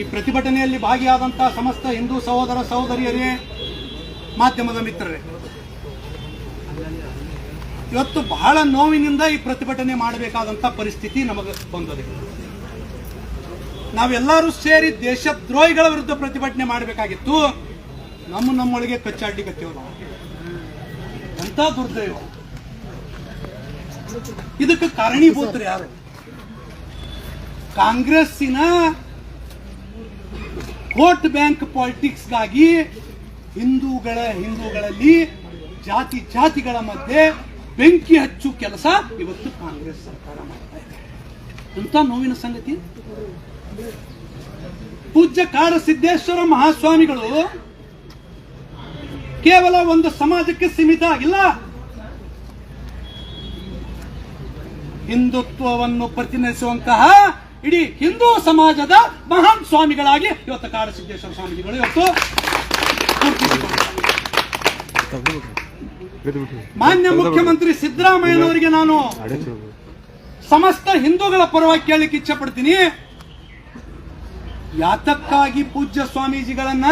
ಈ ಪ್ರತಿಭಟನೆಯಲ್ಲಿ ಭಾಗಿಯಾದಂತಹ ಸಮಸ್ತ ಹಿಂದೂ ಸಹೋದರ ಸಹೋದರಿಯರೇ, ಮಾಧ್ಯಮದ ಮಿತ್ರರೇ, ಇವತ್ತು ಬಹಳ ನೋವಿನಿಂದ ಈ ಪ್ರತಿಭಟನೆ ಮಾಡಬೇಕಾದಂತ ಪರಿಸ್ಥಿತಿ ನಮಗೆ ಬಂದಿದೆ. ನಾವೆಲ್ಲರೂ ಸೇರಿ ದೇಶದ್ರೋಹಿಗಳ ವಿರುದ್ಧ ಪ್ರತಿಭಟನೆ ಮಾಡಬೇಕಾಗಿತ್ತು. ನಮ್ಮ ನಮ್ಮೊಳಗೆ ಕಚ್ಚಾಡಿ ನಾವು ಎಂತ ದುರ್ದೈವ. ಇದಕ್ಕೆ ಕಾರಣೀಭೂತರು ಯಾರು? ಕಾಂಗ್ರೆಸ್ಸಿನ ವೋಟ್ ಬ್ಯಾಂಕ್ ಪಾಲಿಟಿಕ್ಸ್ಗಾಗಿ ಹಿಂದೂಗಳ ಹಿಂದೂಗಳಲ್ಲಿ ಜಾತಿ ಜಾತಿಗಳ ಮಧ್ಯೆ ಬೆಂಕಿ ಹಚ್ಚು ಕೆಲಸ ಇವತ್ತು ಕಾಂಗ್ರೆಸ್ ಸರ್ಕಾರ ಮಾಡ್ತಾ ಇದೆ. ಅಂತ ನೋವಿನ ಸಂಗತಿ? ಪೂಜ್ಯ ಕಾರ ಸಿದ್ದೇಶ್ವರ ಮಹಾಸ್ವಾಮಿಗಳು ಕೇವಲ ಒಂದು ಸಮಾಜಕ್ಕೆ ಸೀಮಿತ ಆಗಿಲ್ಲ ಹಿಂದುತ್ವವನ್ನು ಪ್ರತಿನಿಧಿಸುವಂತಹ ಇಡೀ ಹಿಂದೂ ಸಮಾಜದ ಮಹಾನ್ ಸ್ವಾಮಿಗಳಾಗಿ ಇವತ್ತು ಕಾಡಸಿದ್ದೇಶ್ವರ ಸ್ವಾಮೀಜಿಗಳು ಇವತ್ತು. ಮಾನ್ಯ ಮುಖ್ಯಮಂತ್ರಿ ಸಿದ್ದರಾಮಯ್ಯನವರಿಗೆ ನಾನು ಸಮಸ್ತ ಹಿಂದೂಗಳ ಪರವಾಗಿ ಕೇಳಲಿಕ್ಕೆ ಇಚ್ಛೆ ಪಡ್ತೀನಿ ಯಾತಕ್ಕಾಗಿ ಪೂಜ್ಯ ಸ್ವಾಮೀಜಿಗಳನ್ನ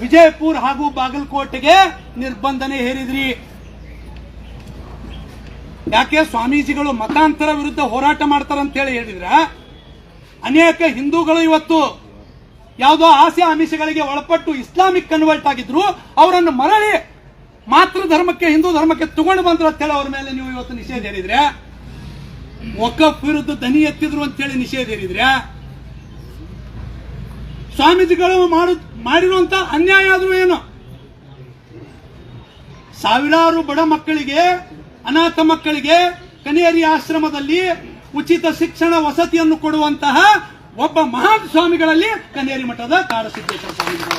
ವಿಜಯಪುರ ಹಾಗೂ ಬಾಗಲಕೋಟೆಗೆ ನಿರ್ಬಂಧನೆ ಹೇರಿದ್ರಿ. ಯಾಕೆ ಸ್ವಾಮೀಜಿಗಳು ಮತಾಂತರ ವಿರುದ್ಧ ಹೋರಾಟ ಮಾಡ್ತಾರಂತ ಹೇಳಿ ಹೇಳಿದ್ರ? ಅನೇಕ ಹಿಂದೂಗಳು ಇವತ್ತು ಯಾವುದೋ ಆಸೆ ಆಮಿಷಗಳಿಗೆ ಒಳಪಟ್ಟು ಇಸ್ಲಾಮಿಕ್ ಕನ್ವರ್ಟ್ ಆಗಿದ್ರು, ಅವರನ್ನು ಮರಳಿ ಮಾತೃ ಧರ್ಮಕ್ಕೆ, ಹಿಂದೂ ಧರ್ಮಕ್ಕೆ ತಗೊಂಡು ಬಂದ್ರು ಅಂತ ಹೇಳಿ ಅವ್ರ ಮೇಲೆ ನೀವು ಇವತ್ತು ನಿಷೇಧ ಹೇರಿದ್ರೆ. ಒಕ್ಕ ವಿರುದ್ಧ ದನಿ ಎತ್ತಿದ್ರು ಅಂತ ಹೇಳಿ ನಿಷೇಧ ಹೇರಿದ್ರೆ. ಸ್ವಾಮೀಜಿಗಳು ಮಾಡು ಮಾಡಿರುವಂತ ಅನ್ಯಾಯ ಆದ್ರೂ ಏನು? ಸಾವಿರಾರು ಬಡ ಮಕ್ಕಳಿಗೆ, ಅನಾಥ ಮಕ್ಕಳಿಗೆ ಕನೇರಿ ಆಶ್ರಮದಲ್ಲಿ ಉಚಿತ ಶಿಕ್ಷಣ ವಸತಿಯನ್ನು ಕೊಡುವಂತಹ ಒಬ್ಬ ಮಹಾನ್ ಸ್ವಾಮಿಗಳಲ್ಲಿ ಕನೇರಿ ಮಠದ ಕಾಡಸಿದ್ದೇಶ್ವರ ಸ್ವಾಮಿಗಳು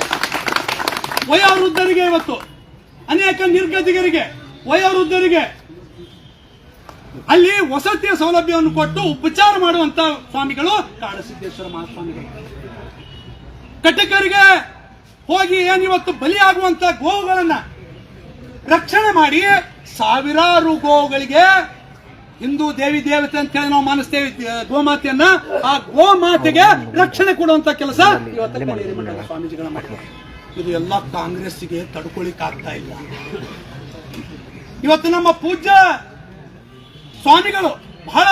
ವಯೋವೃದ್ಧರಿಗೆ ಇವತ್ತು, ಅನೇಕ ನಿರ್ಗತಿಗರಿಗೆ ವಯೋವೃದ್ಧರಿಗೆ ಅಲ್ಲಿ ವಸತಿಯ ಸೌಲಭ್ಯವನ್ನು ಕೊಟ್ಟು ಉಪಚಾರ ಮಾಡುವಂತಹ ಸ್ವಾಮಿಗಳು ಕಾಡಸಿದ್ದೇಶ್ವರ ಮಹಾಸ್ವಾಮಿಗಳು. ಕಟಕರಿಗೆ ಹೋಗಿ ಏನಿವತ್ತು ಬಲಿಯಾಗುವಂತ ಗೋವುಗಳನ್ನ ರಕ್ಷಣೆ ಮಾಡಿ ಸಾವಿರಾರು ಗೋವುಗಳಿಗೆ ಹಿಂದೂ ದೇವಿ ದೇವತೆ ಅಂತ ಹೇಳಿ ನಾವು ಮಾನಿಸ್ತೇವೆ ಗೋಮಾತೆಯನ್ನ ಆ ಗೋಮಾತೆಗೆ ರಕ್ಷಣೆ ಕೊಡುವಂತ ಕೆಲಸ ಇವತ್ತು ಸ್ವಾಮೀಜಿಗಳ ಇದು ಎಲ್ಲ ಕಾಂಗ್ರೆಸ್ಗೆ ತಡ್ಕೊಳಿಕ್ ಆಗ್ತಾ ಇಲ್ಲ. ಇವತ್ತು ನಮ್ಮ ಪೂಜ್ಯ ಸ್ವಾಮಿಗಳು ಬಹಳ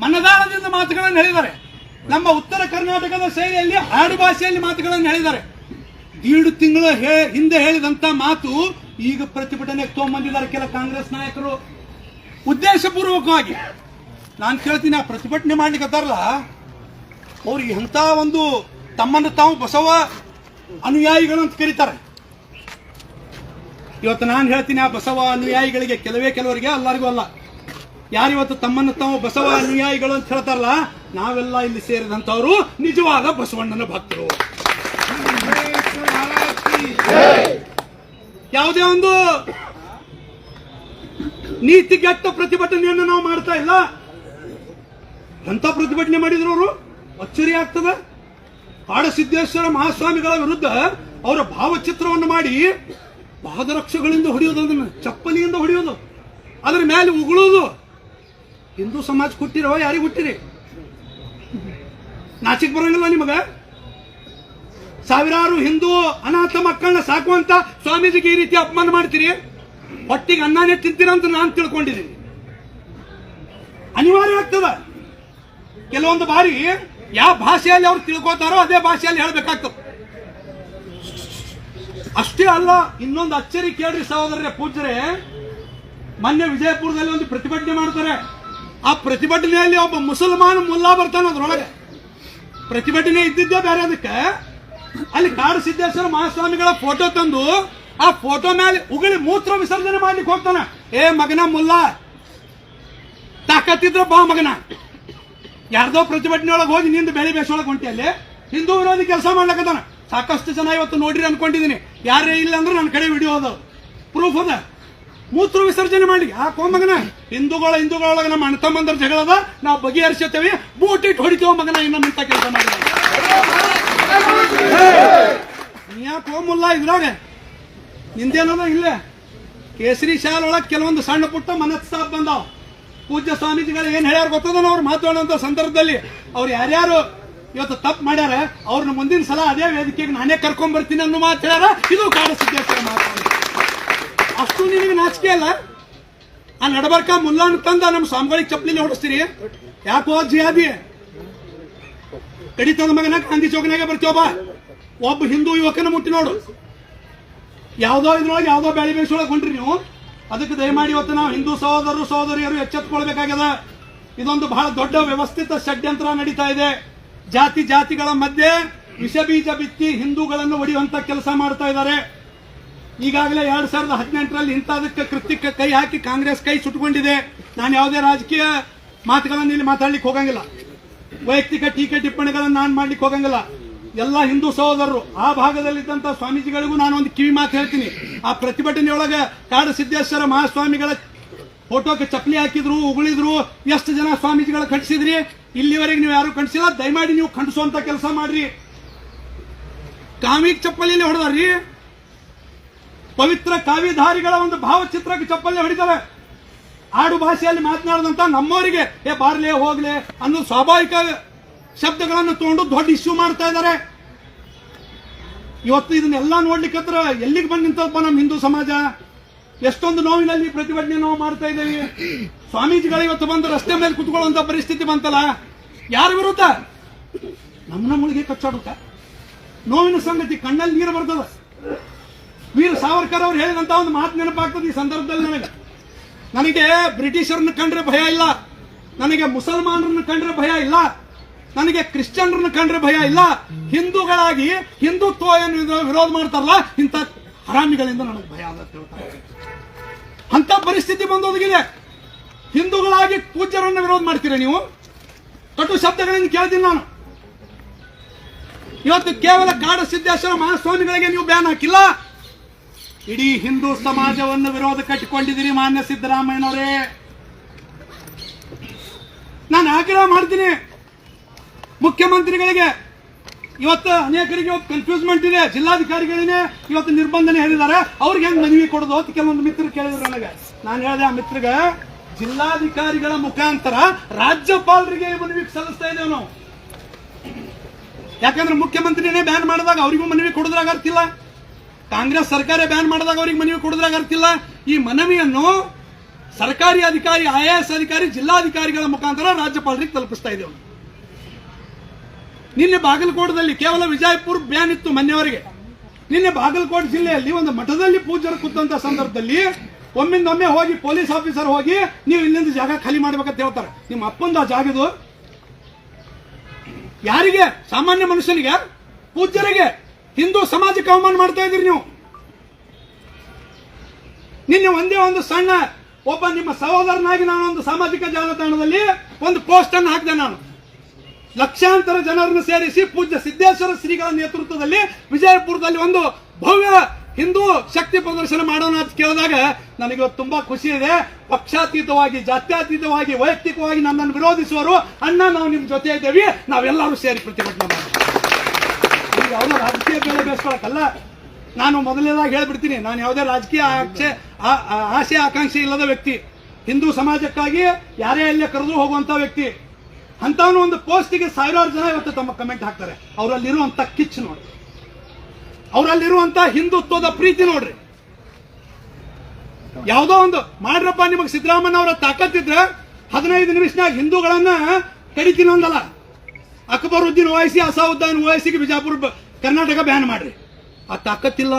ಮನದಾಳದಿಂದ ಮಾತುಗಳನ್ನು ಹೇಳಿದ್ದಾರೆ. ನಮ್ಮ ಉತ್ತರ ಕರ್ನಾಟಕದ ಶೈಲಿಯಲ್ಲಿ ಆಡು ಭಾಷೆಯಲ್ಲಿ ಮಾತುಗಳನ್ನು ಹೇಳಿದ್ದಾರೆ ದೀಡು ತಿಂಗಳ ಹಿಂದೆ ಹೇಳಿದಂತ ಮಾತು ಈಗ ಪ್ರತಿಭಟನೆಗೆ ತಗೊಂಬಂದಿದ್ದಾರೆ ಕೆಲ ಕಾಂಗ್ರೆಸ್ ನಾಯಕರು ಉದ್ದೇಶಪೂರ್ವಕವಾಗಿ ನಾನು ಕೇಳ್ತೀನಿ ಆ ಪ್ರತಿಭಟನೆ ಮಾಡ್ಲಿಕ್ಕತ್ತಾರಲ್ಲ ಅವ್ರು ಎಂಥ ಒಂದು ತಮ್ಮನ್ನು ತಾವು ಬಸವ ಅನುಯಾಯಿಗಳು ಅಂತ ಕರೀತಾರೆ ಇವತ್ತು ನಾನು ಹೇಳ್ತೀನಿ ಆ ಬಸವ ಅನುಯಾಯಿಗಳಿಗೆ ಕೆಲವೇ ಕೆಲವರಿಗೆ ಎಲ್ಲರಿಗೂ ಅಲ್ಲ ಯಾರಿವತ್ತು ತಮ್ಮನ್ನು ತಾವು ಬಸವ ಅನುಯಾಯಿಗಳು ಅಂತ ಹೇಳ್ತಾರಲ್ಲ ನಾವೆಲ್ಲ ಇಲ್ಲಿ ಸೇರಿದಂತವರು ನಿಜವಾದ ಬಸವಣ್ಣನ ಭಕ್ತರು. ಯಾವುದೇ ಒಂದು ನೀತಿಗೆಟ್ಟ ಪ್ರತಿಭಟನೆಯನ್ನು ನಾವು ಮಾಡ್ತಾ ಇಲ್ಲ. ಎಂತ ಪ್ರತಿಭಟನೆ ಮಾಡಿದ್ರು ಅವರು? ಅಚ್ಚರಿ ಆಗ್ತದೆ. ಕಾಡಸಿದ್ದೇಶ್ವರ ಮಹಾಸ್ವಾಮಿಗಳ ವಿರುದ್ಧ ಅವರ ಭಾವಚಿತ್ರವನ್ನು ಮಾಡಿ ಪಾದರಕ್ಷಗಳಿಂದ ಹೊಡೆಯೋದು, ಅದನ್ನು ಚಪ್ಪಲಿಯಿಂದ ಹೊಡೆಯೋದು, ಅದರ ಮೇಲೆ ಉಗುಳೋದು. ಹಿಂದೂ ಸಮಾಜ ಕೊಟ್ಟಿರೋ ಯಾರಿಗೆ ಹುಟ್ಟಿರಿ ನಾಚಿಕ್ ಬರೋಂಗಿಲ್ಲ ನಿಮಗ? ಸಾವಿರಾರು ಹಿಂದೂ ಅನಾಥ ಮಕ್ಕಳನ್ನ ಸಾಕುವಂತ ಸ್ವಾಮೀಜಿಗೆ ಈ ರೀತಿ ಅಪಮಾನ ಮಾಡ್ತೀರಿ? ಒಟ್ಟಿಗೆ ಅನ್ನನೇ ತಿಂತೀರ ಅಂತ ನಾನು ತಿಳ್ಕೊಂಡಿದ್ದೀನಿ. ಅನಿವಾರ್ಯ ಆಗ್ತದ. ಕೆಲವೊಂದು ಬಾರಿ ಯಾವ ಭಾಷೆಯಲ್ಲಿ ಅವ್ರು ತಿಳ್ಕೊತಾರೋ ಅದೇ ಭಾಷೆಯಲ್ಲಿ ಹೇಳ್ಬೇಕಾಗ್ತದೆ. ಅಷ್ಟೇ ಅಲ್ಲ, ಇನ್ನೊಂದು ಅಚ್ಚರಿ ಕೇಳ್ರಿ ಸಹೋದರರೇ, ಪೂಜ್ಯರೇ. ಮೊನ್ನೆ ವಿಜಯಪುರದಲ್ಲಿ ಒಂದು ಪ್ರತಿಭಟನೆ ಮಾಡ್ತಾರೆ. ಆ ಪ್ರತಿಭಟನೆಯಲ್ಲಿ ಒಬ್ಬ ಮುಸಲ್ಮಾನ್ ಮುಲ್ಲಾ ಬರ್ತಾನೆ ಅದ್ರೊಳಗೆ. ಪ್ರತಿಭಟನೆ ಇದ್ದಿದ್ದೇ ಬೇರೆ ಅದಕ್ಕೆ? ಅಲ್ಲಿ ಕಾಡು ಸಿದ್ದೇಶ್ವರ ಮಹಾಸ್ವಾಮಿಗಳ ಫೋಟೋ ತಂದು ಆ ಫೋಟೋ ಮೇಲೆ ಉಗುಳಿ ಮೂತ್ರ ವಿಸರ್ಜನೆ ಮಾಡ್ಲಿಕ್ಕೆ ಹೋಗ್ತಾನ. ಏ ಮಗನ ಮುಲ್ಲ, ತಾಕತ್ತಿದ್ರ ಬಾ ಮಗನ. ಯಾರ್ದೋ ಪ್ರತಿಭಟನೆ ಒಳಗೆ ಹೋಗಿ ನಿಂದು ಬೆಳೆ ಬೇಸೊಳಗೆ ಹೊಂಟಿ ಅಲ್ಲಿ. ಹಿಂದೂ ವಿರೋಧಿ ಕೆಲಸ ಮಾಡ್ಲಕತ್ತಾನ. ಸಾಕಷ್ಟು ಜನ ಇವತ್ತು ನೋಡಿರಿ ಅನ್ಕೊಂಡಿದ್ದೀನಿ ಯಾರೇ ಇಲ್ಲ ಅಂದ್ರೆ ನನ್ನ ಕಡೆ ವಿಡಿಯೋ ಅದು. ಪ್ರೂಫ್ ಅದ. ಮೂತ್ರ ವಿಸರ್ಜನೆ ಮಾಡಿ ಆ ಮಗನ? ಹಿಂದೂಗಳ, ಹಿಂದೂಗಳೊಳಗೆ ನಮ್ಮ ಅಣ್ಣ ತಮ್ಮಂದ್ರ ಜಗಳದ, ನಾವು ಬಗೆಹರಿಸುತ್ತೇವೆ ಬೂಟಿಟ್ಟು ಹೊಡಿತೇವೆ ಮಗನ? ಇನ್ನೊಂದು ಕೆಲಸ ಮಾಡಿ ಯಾಕೆ ಇದ್ರಾಗ? ನಿಂದೇನದ ಇಲ್ಲ? ಕೇಸರಿ ಶಾಲ್ ಒಳಗೆ ಕೆಲವೊಂದು ಸಣ್ಣ ಪುಟ್ಟ ಮನಸ್ಸಾಪ್ ಬಂದಾವ್. ಪೂಜ್ಯ ಸ್ವಾಮೀಜಿಗಳು ಏನ್ ಹೇಳ್ಯಾರ ಗೊತ್ತದನ ಅವ್ರು ಮಾತಾಡುವಂತ ಸಂದರ್ಭದಲ್ಲಿ ಅವ್ರು ಯಾರ್ಯಾರು ಇವತ್ತು ತಪ್ಪು ಮಾಡ್ಯಾರ ಅವ್ರನ್ನ ಮುಂದಿನ ಸಲ ಅದೇ ವೇದಿಕೆಗೆ ನಾನೇ ಕರ್ಕೊಂಡ್ ಬರ್ತೀನಿ ಅನ್ನೋ ಮಾತು ಹೇಳ್ಯಾರ. ಇದು ಕಾಡ ಸಿದ್ದೇಶ್ವರ ಮಾತು ಅಷ್ಟು ನಿನಗೆ ನಾಚಿಕೆ ಅಲ್ಲ. ಆ ನಡಬರ್ಕ ಮುಲ್ಲಾನ್ ತಂದ ನಮ್ಮ ಸ್ವಾಮಿಗಳಿಗೆ ಚಪ್ಪಲಿಲಿ ಹೊಡಿಸ್ತೀರಿ. ಯಾಕೋ ಜಿಯಾದಿ ಕಡಿತದ ಮಗನ ಗಾಂಧಿ ಚೌಕನಾಗೆ ಬರ್ತೀವಪ್ಪ ಒಬ್ಬ ಹಿಂದೂ ಯುವಕನ ಮುಟ್ಟಿ ನೋಡು. ಯಾವುದೋ ಇದ್ರೊಳಗೆ ಯಾವ್ದೋ ಬೆಳೆ ಬೇಯಿಸೊಳಗೆ ಹೊಂಟ್ರಿ ನೀವು. ಅದಕ್ಕೆ ದಯಮಾಡಿ ಇವತ್ತು ನಾವು ಹಿಂದೂ ಸಹೋದರರು, ಸಹೋದರಿಯರು ಎಚ್ಚೆತ್ಕೊಳ್ಬೇಕಾಗ್ಯದ. ಇದೊಂದು ಬಹಳ ದೊಡ್ಡ ವ್ಯವಸ್ಥಿತ ಷಡ್ಯಂತ್ರ ನಡೀತಾ ಇದೆ. ಜಾತಿ ಜಾತಿಗಳ ಮಧ್ಯೆ ವಿಷ ಬೀಜ ಬಿತ್ತಿ ಹಿಂದೂಗಳನ್ನು ಒಡೆಯುವಂತ ಕೆಲಸ ಮಾಡ್ತಾ ಇದ್ದಾರೆ. ಈಗಾಗಲೇ ಎರಡ್ ಸಾವಿರದ ಹದಿನೆಂಟರಲ್ಲಿ ಇಂಥದಕ್ಕೆ ಕೃತ್ಯಕ್ಕೆ ಕೈ ಹಾಕಿ ಕಾಂಗ್ರೆಸ್ ಕೈ ಸುಟ್ಕೊಂಡಿದೆ ನಾನು ಯಾವುದೇ ರಾಜಕೀಯ ಮಾತುಗಳನ್ನು ಇಲ್ಲಿ ಮಾತಾಡ್ಲಿಕ್ಕೆ ಹೋಗಂಗಿಲ್ಲ. ವೈಯಕ್ತಿಕ ಟೀಕೆ ಟಿಪ್ಪಣಿಗಳನ್ನು ನಾನು ಮಾಡ್ಲಿಕ್ಕೆ ಹೋಗಂಗಿಲ್ಲ. ಎಲ್ಲ ಹಿಂದೂ ಸಹೋದರರು ಆ ಭಾಗದಲ್ಲಿದ್ದಂತ ಸ್ವಾಮೀಜಿಗಳಿಗೂ ನಾನು ಒಂದು ಕಿವಿ ಮಾತು ಹೇಳ್ತೀನಿ. ಆ ಪ್ರತಿಭಟನೆಯೊಳಗೆ ಕಾಡು ಸಿದ್ದೇಶ್ವರ ಮಹಾಸ್ವಾಮಿಗಳ ಫೋಟೋಕ್ಕೆ ಚಪ್ಪಲಿ ಹಾಕಿದ್ರು, ಉಗುಳಿದ್ರು, ಎಷ್ಟು ಜನ ಸ್ವಾಮೀಜಿಗಳ ಖಂಡಿಸಿದ್ರಿ? ಇಲ್ಲಿವರೆಗೆ ನೀವು ಯಾರು ಖಂಡಿಸಿಲ್ಲ. ದಯಮಾಡಿ ನೀವು ಖಂಡಿಸುವಂತ ಕೆಲಸ ಮಾಡ್ರಿ. ಕಾಮಿಕ್ ಚಪ್ಪಲಿನೇ ಹೊಡೆದಾರ್ರಿ. ಪವಿತ್ರ ಕಾವಿಧಾರಿಗಳ ಒಂದು ಭಾವಚಿತ್ರಕ್ಕೆ ಚಪ್ಪಲಿ ಹೊಡಿತಾರೆ. ಆಡು ಭಾಷೆಯಲ್ಲಿ ಮಾತನಾಡಿದಂತ ನಮ್ಮವರಿಗೆ, ಏ ಬಾರ್ಲೆ, ಹೋಗ್ಲೆ ಅನ್ನೋ ಸ್ವಾಭಾವಿಕ ಶಬ್ದಗಳನ್ನು ತಗೊಂಡು ದೊಡ್ಡ ಇಶ್ಯೂ ಮಾಡ್ತಾ ಇದ್ದಾರೆ. ಇವತ್ತು ಇದನ್ನೆಲ್ಲ ನೋಡ್ಲಿಕ್ಕೆ ಹತ್ರ ಎಲ್ಲಿಗೆ ಬಂದು ನಿಂತಪ್ಪ ನಮ್ಮ ಹಿಂದೂ ಸಮಾಜ? ಎಷ್ಟೊಂದು ನೋವಿನಲ್ಲಿ ಪ್ರತಿಭಟನೆ ನಾವು ಮಾಡ್ತಾ ಇದ್ದೇವೆ. ಸ್ವಾಮೀಜಿಗಳು ಇವತ್ತು ಬಂದು ರಸ್ತೆ ಮೇಲೆ ಕುತ್ಕೊಳ್ಳುವಂತ ಪರಿಸ್ಥಿತಿ ಬಂತಲ್ಲ? ಯಾರ ವಿರುದ್ಧ? ನಮ್ಮ ನಮ್ಮಳಿಗೆ ಕಚ್ಚಾಡುತ್ತ? ನೋವಿನ ಸಂಗತಿ ಕಣ್ಣಲ್ಲಿ ನೀರು ಬರ್ತದ? ವೀರ ಸಾವರ್ಕರ್ ಅವ್ರು ಹೇಳಿದಂತ ಒಂದು ಮಾತು ನೆನಪಾಗ್ತದೆ ಈ ಸಂದರ್ಭದಲ್ಲಿ ನನಗೆ. ನನಗೆ ಬ್ರಿಟಿಷರನ್ನ ಕಂಡ್ರೆ ಭಯ ಇಲ್ಲ. ನನಗೆ ಮುಸಲ್ಮಾನರನ್ನ ಕಂಡ್ರೆ ಭಯ ಇಲ್ಲ. ನನಗೆ ಕ್ರಿಶ್ಚಿಯನ್ರನ್ನ ಕಂಡ್ರೆ ಭಯ ಇಲ್ಲ. ಹಿಂದೂಗಳಾಗಿ ಹಿಂದುತ್ವ ಏನು ವಿರೋ- ವಿರೋಧ ಮಾಡ್ತಾರಲ್ಲ, ಇಂಥ ಹರಾಮಿಗಳಿಂದ ನನಗೆ ಭಯ ಅಂತ ಹೇಳ್ತಾರೆ. ಅಂತ ಪರಿಸ್ಥಿತಿ ಬಂದೋದಿಗಿದೆ. ಹಿಂದೂಗಳಾಗಿ ಪೂಜ್ಯರನ್ನ ವಿರೋಧ ಮಾಡ್ತೀರಾ ನೀವು? ಕಟು ಶಬ್ದಗಳನ್ನು ಕೇಳ್ತೀನಿ ನಾನು. ಇವತ್ತು ಕೇವಲ ಕಾಡ ಸಿದ್ದೇಶ್ವರ ಮಹಾಸ್ವಾಮಿಗಳಿಗೆ ನೀವು ಬ್ಯಾನ್ ಹಾಕಿಲ್ಲ. ಇಡೀ ಹಿಂದೂ ಸಮಾಜವನ್ನು ವಿರೋಧ ಕಟ್ಟಿಕೊಂಡಿದ್ದೀರಿ ಮಾನ್ಯ ಸಿದ್ದರಾಮಯ್ಯನವರೇ. ನಾನು ಆಗ್ರಹ ಮಾಡ್ತೀನಿ. ಮುಖ್ಯಮಂತ್ರಿಗಳಿಗೆ ಇವತ್ತು ಅನೇಕರಿಗೆ ಇವತ್ತು ಕನ್ಫ್ಯೂಸ್ಮೆಂಟ್ ಇದೆ. ಜಿಲ್ಲಾಧಿಕಾರಿಗಳೇ ಇವತ್ತು ನಿರ್ಬಂಧನೆ ಹೇಳಿದ್ದಾರೆ. ಅವ್ರಿಗೆ ಹೆಂಗ್ ಮನವಿ ಕೊಡೋದು ಅಂತ ಕೆಲವೊಂದು ಮಿತ್ರರು ಕೇಳಿದ್ರು ನನಗೆ. ನಾನು ಹೇಳಿದೆ ಆ ಮಿತ್ರಗೆ ಜಿಲ್ಲಾಧಿಕಾರಿಗಳ ಮುಖಾಂತರ ರಾಜ್ಯಪಾಲರಿಗೆ ಮನವಿ ಸಲ್ಲಿಸ್ತಾ ಇದ್ದೇವೆ ನಾವು ಯಾಕಂದ್ರೆ ಮುಖ್ಯಮಂತ್ರಿನೇ ಬ್ಯಾನ್ ಮಾಡಿದಾಗ ಅವರಿಗೂ ಮನವಿ ಕೊಡೋದ್ರಾಗ ಅರ್ತಿಲ್ಲ ಕಾಂಗ್ರೆಸ್ ಸರ್ಕಾರ ಬ್ಯಾನ್ ಮಾಡಿದಾಗ ಅವ್ರಿಗೆ ಮನವಿ ಕೊಡೋದ್ರಾಗ ಅರ್ತಿಲ್ಲ ಈ ಮನವಿಯನ್ನು ಸರ್ಕಾರಿ ಅಧಿಕಾರಿ, ಐ ಎಸ್ ಅಧಿಕಾರಿ, ಜಿಲ್ಲಾಧಿಕಾರಿಗಳ ಮುಖಾಂತರ ರಾಜ್ಯಪಾಲರಿಗೆ ತಲುಪಿಸ್ತಾ ಇದ್ದೇವೆ. ನಿನ್ನೆ ಬಾಗಲಕೋಟದಲ್ಲಿ ಕೇವಲ ವಿಜಯಪುರ ಬ್ಯಾನ್ ಇತ್ತು ಮನೆಯವರಿಗೆ. ನಿನ್ನೆ ಬಾಗಲಕೋಟೆ ಜಿಲ್ಲೆಯಲ್ಲಿ ಒಂದು ಮಠದಲ್ಲಿ ಪೂಜರು ಕೂತಂತ ಸಂದರ್ಭದಲ್ಲಿ ಒಮ್ಮಿಂದೊಮ್ಮೆ ಹೋಗಿ ಪೊಲೀಸ್ ಆಫೀಸರ್ ಹೋಗಿ ನೀವು ಇಲ್ಲಿಂದ ಜಾಗ ಖಾಲಿ ಮಾಡ್ಬೇಕಂತ ಹೇಳ್ತಾರೆ. ನಿಮ್ಮ ಅಪ್ಪಂದ ಜಾಗದು ಯಾರಿಗೆ? ಸಾಮಾನ್ಯ ಮನುಷ್ಯನಿಗೆ? ಪೂಜ್ಯರಿಗೆ? ಹಿಂದೂ ಸಮಾಜಕ್ಕೆ ಅವಮಾನ ಮಾಡ್ತಾ ಇದ್ರಿ ನೀವು. ನಿನ್ನೆ ಒಂದೇ ಒಂದು ಸಣ್ಣ ಒಬ್ಬ ನಿಮ್ಮ ಸಹೋದರನಾಗಿ ನಾನು ಒಂದು ಸಾಮಾಜಿಕ ಜಾಲತಾಣದಲ್ಲಿ ಒಂದು ಪೋಸ್ಟ್ ಅನ್ನು ಹಾಕಿದೆ ನಾನು. ಲಕ್ಷಾಂತರ ಜನರನ್ನು ಸೇರಿಸಿ ಪೂಜ್ಯ ಸಿದ್ದೇಶ್ವರ ಶ್ರೀಗಳ ನೇತೃತ್ವದಲ್ಲಿ ವಿಜಯಪುರದಲ್ಲಿ ಒಂದು ಭವ್ಯ ಹಿಂದೂ ಶಕ್ತಿ ಪ್ರದರ್ಶನ ಮಾಡೋಣ ಅಂತ ಕೇಳಿದಾಗ ನನಗೆ ತುಂಬಾ ಖುಷಿ ಇದೆ. ಪಕ್ಷಾತೀತವಾಗಿ, ಜಾತ್ಯತೀತವಾಗಿ, ವೈಯಕ್ತಿಕವಾಗಿ ನನ್ನನ್ನು ವಿರೋಧಿಸುವರು ಅಣ್ಣ, ನಾವು ನಿಮ್ಮ ಜೊತೆ ಇದ್ದೇವೆ. ನಾವೆಲ್ಲರೂ ಸೇರಿ ಪ್ರತಿಭಟನೆ ಯಾವುದೋ ರಾಜಕೀಯ ಬೆಲೆ ಬೇಯಿಸ್ಕೊಳಕ್ಕಲ್ಲ ನಾನು ಮೊದಲನೇದಾಗಿ ಹೇಳ್ಬಿಡ್ತೀನಿ, ನಾನು ಯಾವುದೇ ರಾಜಕೀಯ ಆಕ್ಷೆ ಆಸೆ, ಆಕಾಂಕ್ಷೆ ಇಲ್ಲದ ವ್ಯಕ್ತಿ. ಹಿಂದೂ ಸಮಾಜಕ್ಕಾಗಿ ಯಾರೇ ಅಲ್ಲೇ ಕರೆದು ಹೋಗುವಂತ ವ್ಯಕ್ತಿ. ಅಂತವನು ಒಂದು ಪೋಸ್ಟಿಗೆ ಸಾವಿರಾರು ಜನ ಇವತ್ತು ತಮ್ಮ ಕಮೆಂಟ್ ಹಾಕ್ತಾರೆ. ಅವರಲ್ಲಿರುವಂತ ಕಿಚ್ ನೋಡಿ. ಅವರಲ್ಲಿರುವಂತ ಹಿಂದುತ್ವದ ಪ್ರೀತಿ ನೋಡ್ರಿ. ಯಾವುದೋ ಒಂದು, ಮಾಡ್ರಪ್ಪ ನಿಮಗೆ ಸಿದ್ದರಾಮಯ್ಯ ಅವರ ತಾಕತ್ತಿದ್ರೆ ಹದಿನೈದು ನಿಮಿಷನಾಗ ಹಿಂದೂಗಳನ್ನ ಕಡಿತೀನಿ ಒಂದಲ್ಲ ಅಕ್ಬರುದ್ದೀನ್ ಓವೈಸಿ, ಅಸಾವುದ್ದೀನ್ ಓವೈಸಿಗೆ ಬಿಜಾಪುರ ಕರ್ನಾಟಕ ಬ್ಯಾನ್ ಮಾಡ್ರಿ. ಆ ತಾಕತ್ತಿಲ್ಲ.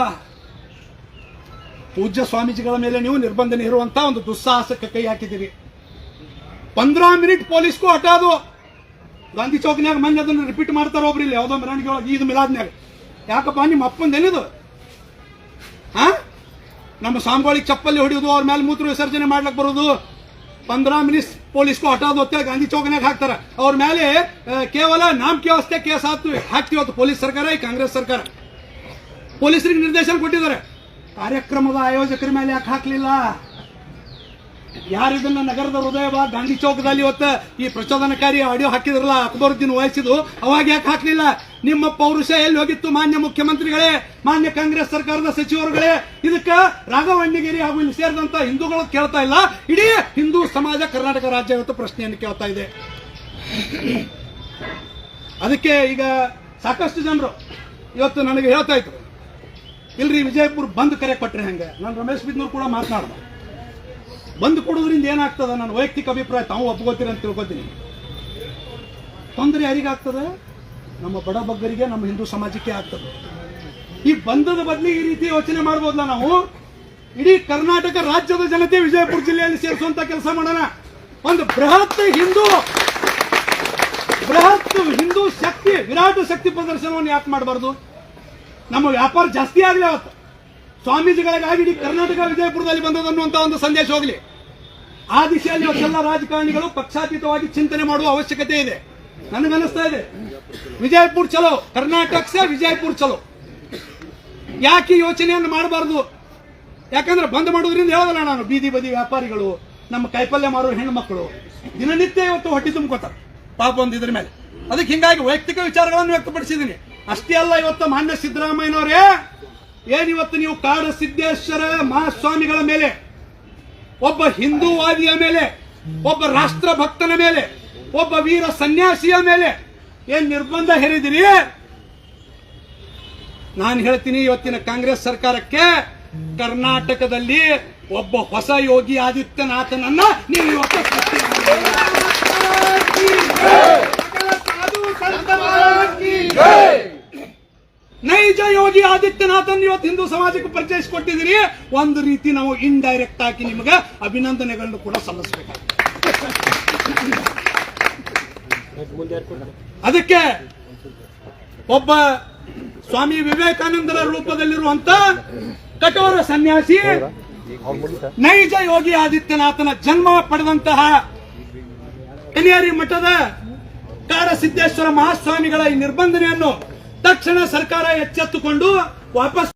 ಪೂಜ್ಯ ಸ್ವಾಮೀಜಿಗಳ ಮೇಲೆ ನೀವು ನಿರ್ಬಂಧನೆ ಇರುವಂತ ಒಂದು ದುಸ್ಸಾಹಸಕ್ಕೆ ಕೈ ಹಾಕಿದ್ದೀರಿ. ಪಂದ್ರ ಮಿನಿಟ್ ಪೊಲೀಸ್ಗೂ ಹಟಾದು ಗಾಂಧಿ ಚೌಕ್ನಾಗ ಮಂದಿ ಅದನ್ನು ರಿಪೀಟ್ ಮಾಡ್ತಾರ ಒಬ್ರು ಇಲ್ಲಿ, ಯಾವುದೋ ಮೆರವಣಿಗೆ ಒಳಗೆ ಇದು ಮಿಲಾದ್ನಾಗ ಯಾಕಪ್ಪ, ನಿಮ್ಮ ಅಪ್ಪಂದೇನಿದು ಹಾ ನಮ್ಮ ಸ್ವಾಮಿಗಳಿಗೆ ಚಪ್ಪಲಿ ಹೊಡೆಯೋದು, ಅವ್ರ ಮೇಲೆ ಮೂತ್ರ ವಿಸರ್ಜನೆ ಮಾಡ್ಲಕ್ ಬರೋದು. ಪಂದ್ರ ಮಿನಿಟ್ ಪೊಲೀಸ್ಗೂ ಹಟಾದು ಅಂತೇಳಿ ಗಾಂಧಿ ಚೌಕ್ನ್ಯಾಗ ಹಾಕ್ತಾರೆ. ಅವ್ರ ಮೇಲೆ ಕೇವಲ ನಾಮಕೆ ವ್ಯವಸ್ಥೆ ಕೇಸ್ ಹಾಕ್ತಿವಿ ಹಾಕ್ತಿವತ್ತು ಪೊಲೀಸ್ ಸರ್ಕಾರ, ಈ ಕಾಂಗ್ರೆಸ್ ಸರ್ಕಾರ. ಪೊಲೀಸರಿಗೆ ನಿರ್ದೇಶನ ಕೊಟ್ಟಿದ್ದಾರೆ. ಕಾರ್ಯಕ್ರಮದ ಆಯೋಜಕರ ಮೇಲೆ ಯಾಕೆ ಹಾಕ್ಲಿಲ್ಲ? ಯಾರಿದನ್ನ ನಗರದ ಹೃದಯ ಗಾಂಧಿ ಚೌಕದಲ್ಲಿ ಇವತ್ತು ಈ ಪ್ರಚೋದನಕಾರಿ ಆಡಿಯೋ ಹಾಕಿದ್ರಲ್ಲ, ಅಕ್ಬರುದ್ದೀನ್ ವಹಿಸಿದ್ದು ಅವಾಗ ಯಾಕೆ ಹಾಕ್ಲಿಲ್ಲ? ನಿಮ್ಮ ಪೌರುಷ ಎಲ್ಲಿ ಹೋಗಿತ್ತು ಮಾನ್ಯ ಮುಖ್ಯಮಂತ್ರಿಗಳೇ, ಮಾನ್ಯ ಕಾಂಗ್ರೆಸ್ ಸರ್ಕಾರದ ಸಚಿವರುಗಳೇ? ಇದಕ್ಕ ರಾಘವಣ್ಣಗಿರಿ ಹಾಗೂ ಇಲ್ಲಿ ಸೇರಿದಂತ ಹಿಂದೂಗಳು ಕೇಳ್ತಾ ಇಲ್ಲ. ಇಡೀ ಹಿಂದೂ ಸಮಾಜ ಕರ್ನಾಟಕ ರಾಜ್ಯ ಇವತ್ತು ಪ್ರಶ್ನೆಯನ್ನು ಕೇಳ್ತಾ ಇದೆ. ಅದಕ್ಕೆ ಈಗ ಸಾಕಷ್ಟು ಜನರು ಇವತ್ತು ನನಗೆ ಹೇಳ್ತಾ ಇದ್ರು. ಇಲ್ರಿ ವಿಜಯಪುರ ಬಂದ್ ಕರೆ ಕೊಟ್ರೆ ಹೆಂಗೆ? ನಾನು ರಮೇಶ್ ಬಿದ್ನೂರು ಕೂಡ ಮಾತನಾಡ್ದೆ. ಬಂದ್ ಕೊಡೋದ್ರಿಂದ ಏನಾಗ್ತದ? ನನ್ನ ವೈಯಕ್ತಿಕ ಅಭಿಪ್ರಾಯ ತಾವು ಒಪ್ಕೋತೀರಿ ಅಂತ ತಿಳ್ಕೊತೀನಿ. ತೊಂದರೆ ಯಾರಿಗಾಗ್ತದೆ? ನಮ್ಮ ಬಡ ಬಗ್ಗರಿಗೆ ನಮ್ಮ ಹಿಂದೂ ಸಮಾಜಕ್ಕೆ ಆಗ್ತದೆ. ಈ ಬಂಧದ ಬದಲಿ ಈ ರೀತಿ ಯೋಚನೆ ಮಾಡ್ಬೋದಲ್ಲ ನಾವು? ಇಡೀ ಕರ್ನಾಟಕ ರಾಜ್ಯದ ಜನತೆ ವಿಜಯಪುರ ಜಿಲ್ಲೆಯಲ್ಲಿ ಸೇರಿಸುವಂತ ಕೆಲಸ ಮಾಡೋಣ. ಒಂದು ಬೃಹತ್ ಹಿಂದೂ ಬೃಹತ್ ಹಿಂದೂ ಶಕ್ತಿ, ವಿರಾಟ ಶಕ್ತಿ ಪ್ರದರ್ಶನವನ್ನು ಯಾಕೆ ಮಾಡಬಾರ್ದು? ನಮ್ಮ ವ್ಯಾಪಾರ ಜಾಸ್ತಿ ಆಗಲಿ ಅವತ್ತು. ಸ್ವಾಮೀಜಿಗಳಿಗಾಗಿ ಇಡೀ ಕರ್ನಾಟಕ ವಿಜಯಪುರದಲ್ಲಿ ಬಂದದ್ದು ಅನ್ನುವಂತ ಒಂದು ಸಂದೇಶ ಹೋಗಲಿ. ಆ ದಿಶೆಯಲ್ಲಿ ಇವತ್ತೆಲ್ಲ ರಾಜಕಾರಣಿಗಳು ಪಕ್ಷಾತೀತವಾಗಿ ಚಿಂತನೆ ಮಾಡುವ ಅವಶ್ಯಕತೆ ಇದೆ. ನನಗನ್ನಿಸ್ತಾ ಇದೆ. ವಿಜಯಪುರ ಚಲೋ, ಕರ್ನಾಟಕ ವಿಜಯಪುರ ಚಲೋ. ಯಾಕೆ ಯೋಚನೆಯನ್ನು ಮಾಡಬಾರ್ದು? ಯಾಕಂದ್ರೆ ಬಂದ್ ಮಾಡೋದ್ರಿಂದ ಹೇಳೋದಲ್ಲ ನಾನು, ಬೀದಿ ಬದಿ ವ್ಯಾಪಾರಿಗಳು, ನಮ್ಮ ಕೈಪಲ್ಯ ಮಾರೋ ಹೆಣ್ಮಕ್ಳು, ದಿನನಿತ್ಯ ಇವತ್ತು ಹೊಟ್ಟೆ ತುಂಬ್ಕೋತಾರೆ ಪಾಪ ಒಂದು ಇದ್ರ ಮೇಲೆ. ಅದಕ್ಕೆ ಹಿಂಗಾಗಿ ವೈಯಕ್ತಿಕ ವಿಚಾರಗಳನ್ನು ವ್ಯಕ್ತಪಡಿಸಿದ್ದೀನಿ. ಅಷ್ಟೇ ಅಲ್ಲ, ಇವತ್ತು ಮಾನ್ಯ ಸಿದ್ದರಾಮಯ್ಯನವರೇ ಏನಿವತ್ತು ನೀವು ಕಾಡ ಸಿದ್ದೇಶ್ವರ ಮಹಾಸ್ವಾಮಿಗಳ ಮೇಲೆ, ಒಬ್ಬ ಹಿಂದೂವಾದಿಯ ಮೇಲೆ, ಒಬ್ಬ ರಾಷ್ಟ್ರ ಭಕ್ತನ ಮೇಲೆ, ಒಬ್ಬ ವೀರ ಸನ್ಯಾಸಿಯ ಮೇಲೆ ಏನ್ ನಿರ್ಬಂಧ ಹೇರಿದಿರಿ? ನಾನು ಹೇಳ್ತೀನಿ ಇವತ್ತಿನ ಕಾಂಗ್ರೆಸ್ ಸರ್ಕಾರಕ್ಕೆ ಕರ್ನಾಟಕದಲ್ಲಿ ಒಬ್ಬ ಹೊಸ ಯೋಗಿ ಆದಿತ್ಯನಾಥನನ್ನ ನೀವು ಇವತ್ತು ನೈಜ ಯೋಗಿ ಆದಿತ್ಯನಾಥನ್ ಇವತ್ತು ಹಿಂದೂ ಸಮಾಜಕ್ಕೆ ಪರಿಚಯಿಸಿಕೊಟ್ಟಿದ್ದೀರಿ ಒಂದು ರೀತಿ ನಾವು ಇಂಡೈರೆಕ್ಟ್ ಆಗಿ ನಿಮಗೆ ಅಭಿನಂದನೆಗಳನ್ನು ಕೂಡ ಸಲ್ಲಿಸಬೇಕಾಗ್ತದೆ. ಅದಕ್ಕೆ ಒಬ್ಬ ಸ್ವಾಮಿ ವಿವೇಕಾನಂದರ ರೂಪದಲ್ಲಿರುವಂತ ಕಠೋರ ಸನ್ಯಾಸಿ ನೈಜ ಯೋಗಿ ಆದಿತ್ಯನಾಥನ ಜನ್ಮ ಪಡೆದಂತಹ ಕನಿಯಾರಿ ಮಠದ ಕಾಡಸಿದ್ದೇಶ್ವರ ಮಹಾಸ್ವಾಮಿಗಳ ಈ ನಿರ್ಬಂಧನೆಯನ್ನು ತಕ್ಷಣ ಸರ್ಕಾರ ಎಚ್ಚೆತ್ತುಕೊಂಡು ವಾಪಸ್